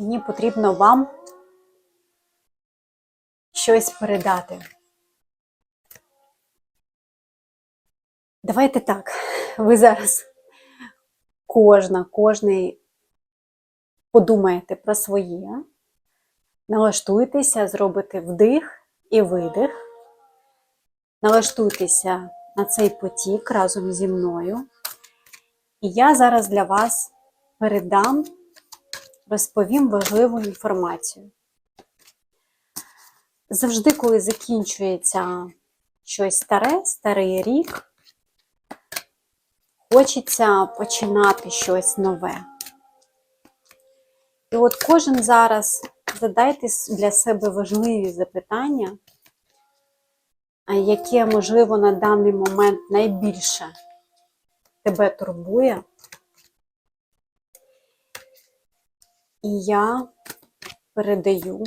мені потрібно вам щось передати. Давайте так, ви зараз кожна, кожний подумаєте про своє, налаштуйтеся, зробите вдих і видих, налаштуйтеся на цей потік разом зі мною. І я зараз для вас передам, розповім важливу інформацію. Завжди, коли закінчується щось старе, старий рік, хочеться починати щось нове. І от кожен зараз задайте для себе важливі запитання, яке, можливо, на даний момент найбільше тебе турбує. І я передаю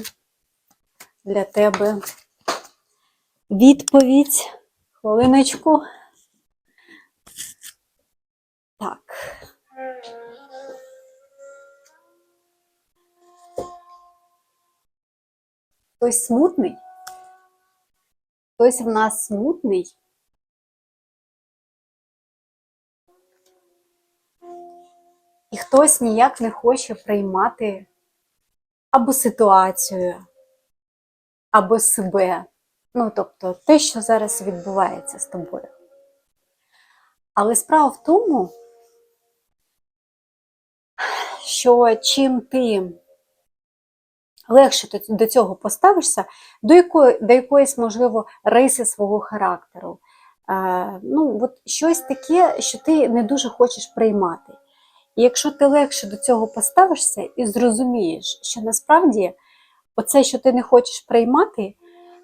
для тебе відповідь. Хвилиночку. Так. Хтось смутний? Хтось в нас смутний? І хтось ніяк не хоче приймати або ситуацію, або себе. Ну, тобто те, що зараз відбувається з тобою. Але справа в тому, що чим ти легше до- цього поставишся, до якої, до якоїсь, можливо, риси свого характеру. Е, ну, от щось таке, що ти не дуже хочеш приймати. І якщо ти легше до цього поставишся і зрозумієш, що насправді оце, що ти не хочеш приймати,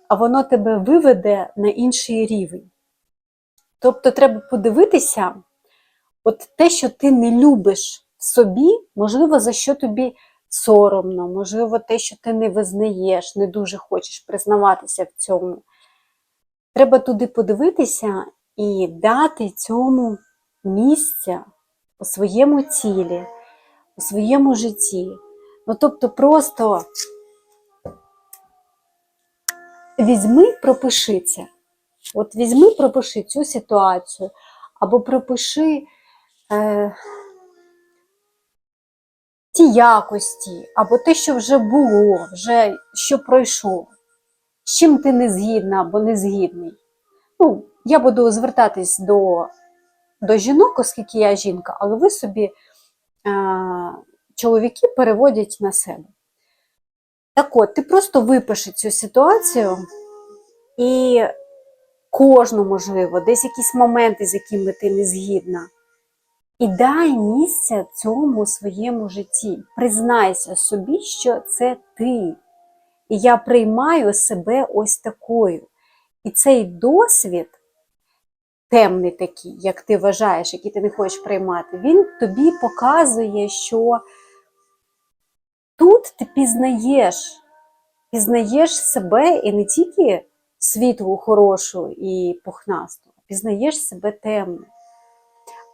а воно тебе виведе на інший рівень. Тобто треба подивитися, от те, що ти не любиш собі, можливо, за що тобі соромно, можливо, те, що ти не визнаєш, не дуже хочеш признаватися в цьому. Треба туди подивитися і дати цьому місця у своєму тілі, у своєму житті. Ну, тобто, просто візьми, пропиши це. От візьми, пропиши цю ситуацію, або пропиши е, ті якості, або те, що вже було, вже що пройшло, з чим ти не згідна або не згідний. Ну, я буду звертатись до, до жінок, оскільки я жінка, але ви собі е, чоловіки переводять на себе. Так от, ти просто випиши цю ситуацію і кожну, можливо, десь якісь моменти, з якими ти не згідна. І дай місце цьому своєму житті. Признайся собі, що це ти. І я приймаю себе ось такою. І цей досвід, темний такий, як ти вважаєш, який ти не хочеш приймати, він тобі показує, що тут ти пізнаєш, пізнаєш себе і не тільки світлу, хорошу і пухнасту, пізнаєш себе темну.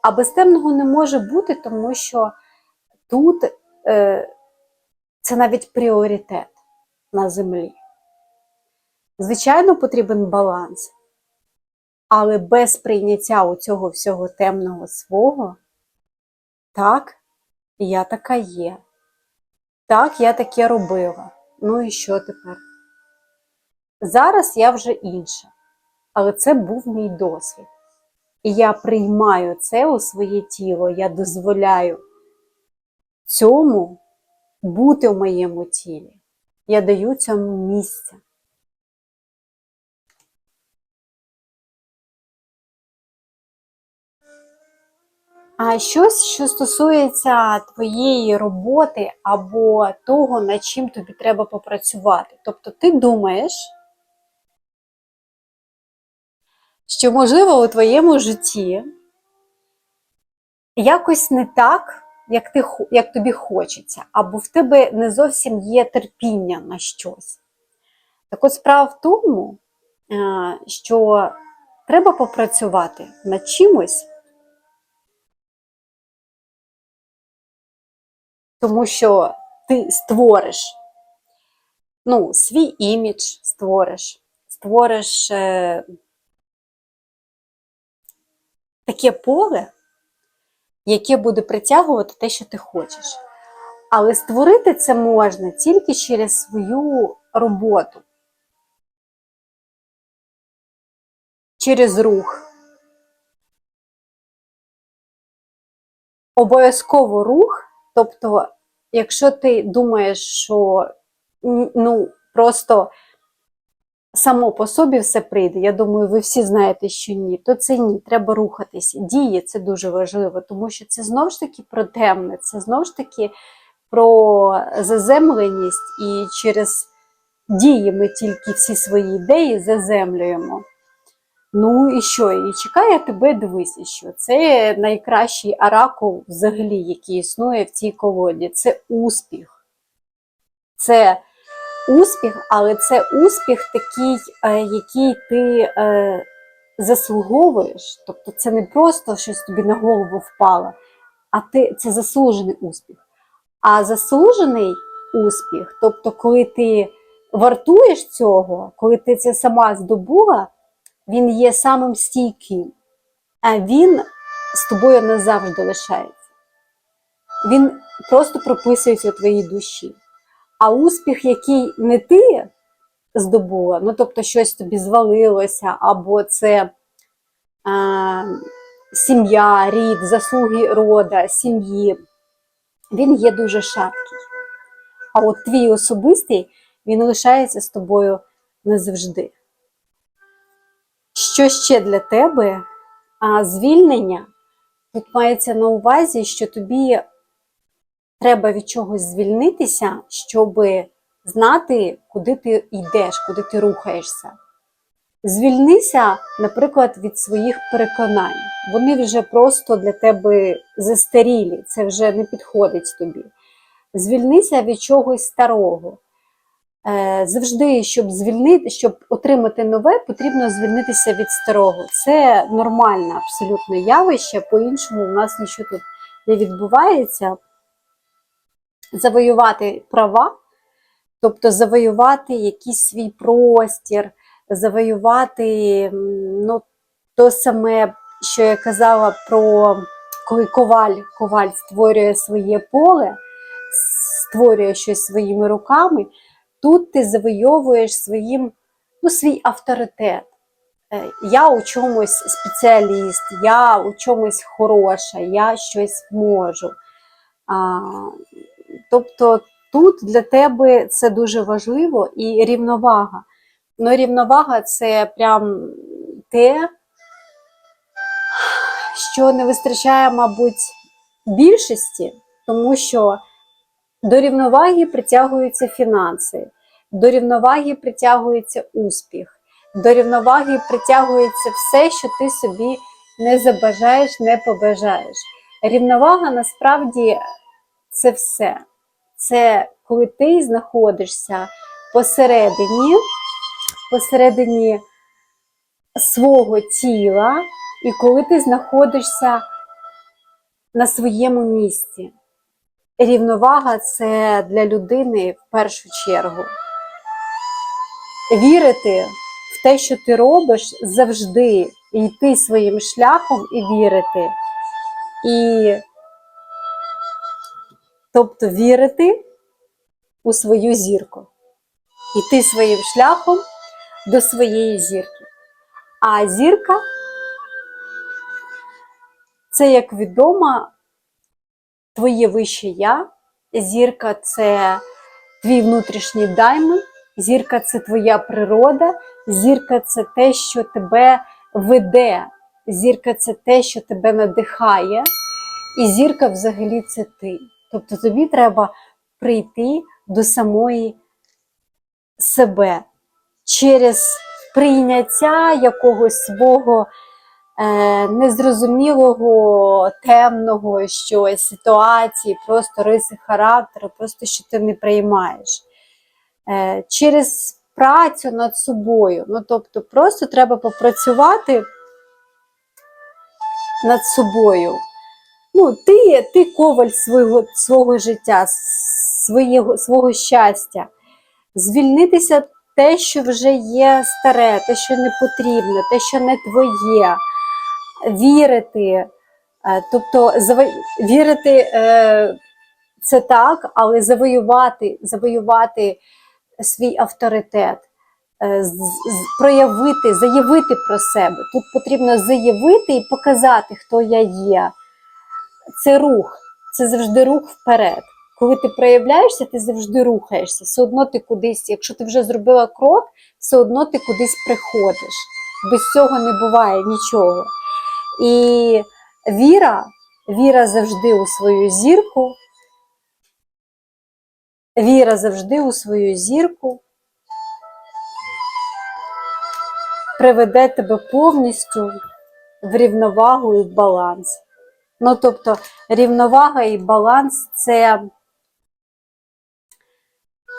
А без темного не може бути, тому що тут е, це навіть пріоритет на землі. Звичайно, потрібен баланс, але без прийняття у цього всього темного свого, так, я така є. Так, я таке робила. Ну і що тепер? Зараз я вже інша, але це був мій досвід. І я приймаю це у своє тіло, я дозволяю цьому бути в моєму тілі. Я даю цьому місце. А щось, що стосується твоєї роботи або того, над чим тобі треба попрацювати. Тобто ти думаєш, що, можливо, у твоєму житті якось не так, як, ти, як тобі хочеться, або в тебе не зовсім є терпіння на щось. Так от справа в тому, е, що треба попрацювати над чимось, тому що ти створиш. Ну, свій імідж створиш, створиш е, таке поле, яке буде притягувати те, що ти хочеш. Але створити це можна тільки через свою роботу, через рух. Обов'язково рух, тобто, якщо ти думаєш, що ну, просто само по собі все прийде, я думаю, ви всі знаєте, що ні, то це ні, треба рухатися. Дії це дуже важливо, тому що це знову ж таки про темне, це знову ж таки про заземленість, і через дії ми тільки всі свої ідеї заземлюємо. Ну і що? І чекає тебе, дивися, що це найкращий оракул взагалі, який існує в цій колоді. Це успіх. Це успіх, але це успіх такий, е, який ти е, заслуговуєш. Тобто це не просто щось тобі на голову впало, а ти, це заслужений успіх. А заслужений успіх, тобто, коли ти вартуєш цього, коли ти це сама здобула, він є самим стійким, а він з тобою назавжди лишається. Він просто прописується у твоїй душі. А успіх, який не ти здобула, ну тобто щось тобі звалилося, або це е, сім'я, рід, заслуги рода, сім'ї, він є дуже шаткий. А от твій особистий, він лишається з тобою назавжди. Що ще для тебе? А, звільнення тут мається на увазі, що тобі треба від чогось звільнитися, щоб знати, куди ти йдеш, куди ти рухаєшся. Звільнися, наприклад, від своїх переконань. Вони вже просто для тебе застарілі, це вже не підходить тобі. Звільнися від чогось старого. Е, Завжди, щоб звільнити, щоб отримати нове, потрібно звільнитися від старого. Це нормальне абсолютно явище, по-іншому у нас нічого тут не відбувається. Завоювати права, тобто завоювати якийсь свій простір, завоювати ну, то саме, що я казала про коли коваль, коваль створює своє поле, створює щось своїми руками. Тут ти завойовуєш своїм, ну, свій авторитет. Е, Я у чомусь спеціаліст, я у чомусь хороша, я щось можу. А, тобто тут для тебе це дуже важливо і рівновага. Ну, рівновага це прям те, що не вистачає, мабуть, більшості, тому що до рівноваги притягуються фінанси, до рівноваги притягується успіх, до рівноваги притягується все, що ти собі не забажаєш, не побажаєш. Рівновага насправді це все. Це коли ти знаходишся посередині, посередині свого тіла, і коли ти знаходишся на своєму місці. Рівновага це для людини в першу чергу. Вірити в те, що ти робиш, завжди йти своїм шляхом і вірити. І тобто вірити у свою зірку. Йти своїм шляхом до своєї зірки. А зірка це, як відомо, твоє вище я. Зірка це твій внутрішній даймон, зірка це твоя природа, зірка це те, що тебе веде, зірка це те, що тебе надихає, і зірка взагалі це ти. Тобто тобі треба прийти до самої себе через прийняття якогось свого незрозумілого, темного щось, ситуації, просто риси характеру, просто що ти не приймаєш. Е, через працю над собою. Ну, тобто, просто треба попрацювати над собою. Ну, ти, ти коваль свого, свого життя, своєго, свого щастя, звільнитися те, що вже є старе, те, що не потрібно, те, що не твоє, вірити. Е, Тобто вірити е, це так, але завоювати, завоювати свій авторитет, е, проявити, заявити про себе. Тут потрібно заявити і показати, хто я є. Це рух, це завжди рух вперед. Коли ти проявляєшся, ти завжди рухаєшся. Все одно ти кудись, якщо ти вже зробила крок, все одно ти кудись приходиш. Без цього не буває нічого. І віра, віра завжди у свою зірку. Віра завжди у свою зірку приведе тебе повністю в рівновагу і в баланс. Ну, тобто, рівновага і баланс це,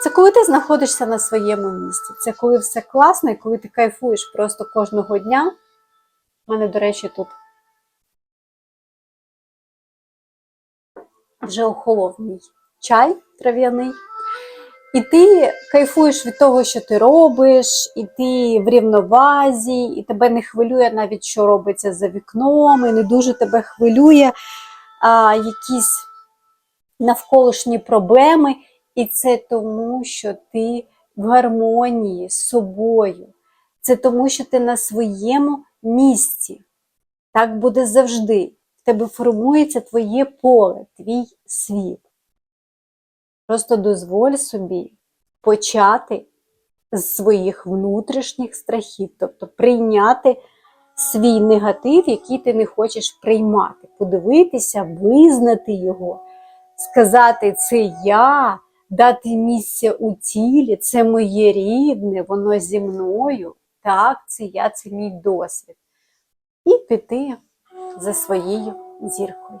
це коли ти знаходишся на своєму місці. Це коли все класно і коли ти кайфуєш просто кожного дня. У мене, до речі, тут вже охолов чай трав'яний. І ти кайфуєш від того, що ти робиш, і ти в рівновазі, і тебе не хвилює навіть, що робиться за вікном, і не дуже тебе хвилює а, якісь навколишні проблеми. І це тому, що ти в гармонії з собою. Це тому, що ти на своєму місці. Так буде завжди. Тебе формується твоє поле, твій світ. Просто дозволь собі почати з своїх внутрішніх страхів, тобто прийняти свій негатив, який ти не хочеш приймати, подивитися, визнати його, сказати це я, дати місце у тілі, це моє рідне, воно зі мною. Так, це я, це мій досвід. І піти за своєю зіркою.